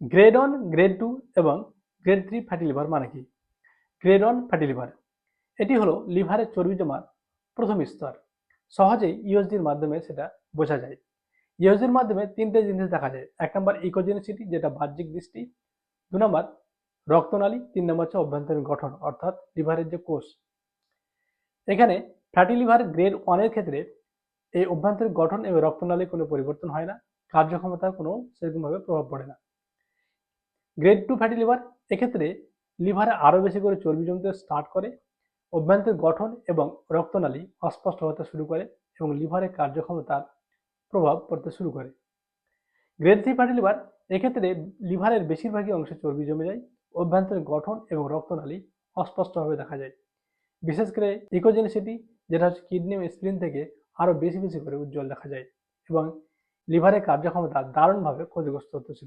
Grade one grade two এবং grade three fatty liver মানে কি? গ্রেড ওয়ান ফ্যাটি লিভার এটি হলো লিভারের চর্বি জমার প্রথম স্তর। সহজেই ইউএসডির মাধ্যমে সেটা বোঝা যায়। ইউএসডির মাধ্যমে তিনটে জিনিস দেখা যায়। এক নম্বর ইকোজেনিসিটি যেটা বাহ্যিক দৃষ্টি। দু নম্বর রক্তনালী। তিন নম্বর হচ্ছে অভ্যন্তরীণ গঠন, অর্থাৎ লিভারের যে কোষ। এখানে ফ্যাটি লিভার গ্রেড ওয়ানের ক্ষেত্রে এই অভ্যন্তরীণ গঠন এবং রক্তনালীর কোনো পরিবর্তন হয় না। কার্যক্ষমতার কোনো সেরকমভাবে প্রভাব পড়ে না। গ্রেড টু ফ্যাটি লিভার এক্ষেত্রে লিভারে আরও বেশি করে চর্বি জমতে স্টার্ট করে, অভ্যন্তরীণ গঠন এবং রক্তনালী অস্পষ্ট হতে শুরু করে এবং লিভারের কার্যক্ষমতার প্রভাব পড়তে শুরু করে। গ্রেড থ্রি ফ্যাটি লিভার এক্ষেত্রে লিভারের বেশিরভাগই অংশে চর্বি জমে যায়, অভ্যন্তরীণ গঠন এবং রক্তনালী অস্পষ্টভাবে দেখা যায়। বিশেষ করে ইকোজেনিসিটি যেটা হচ্ছে কিডনি এবং স্প্লিন থেকে আরও বেশি বেশি করে উজ্জ্বল দেখা যায় এবং লিভারের কার্যক্ষমতা দারুণভাবে ক্ষতিগ্রস্ত হতে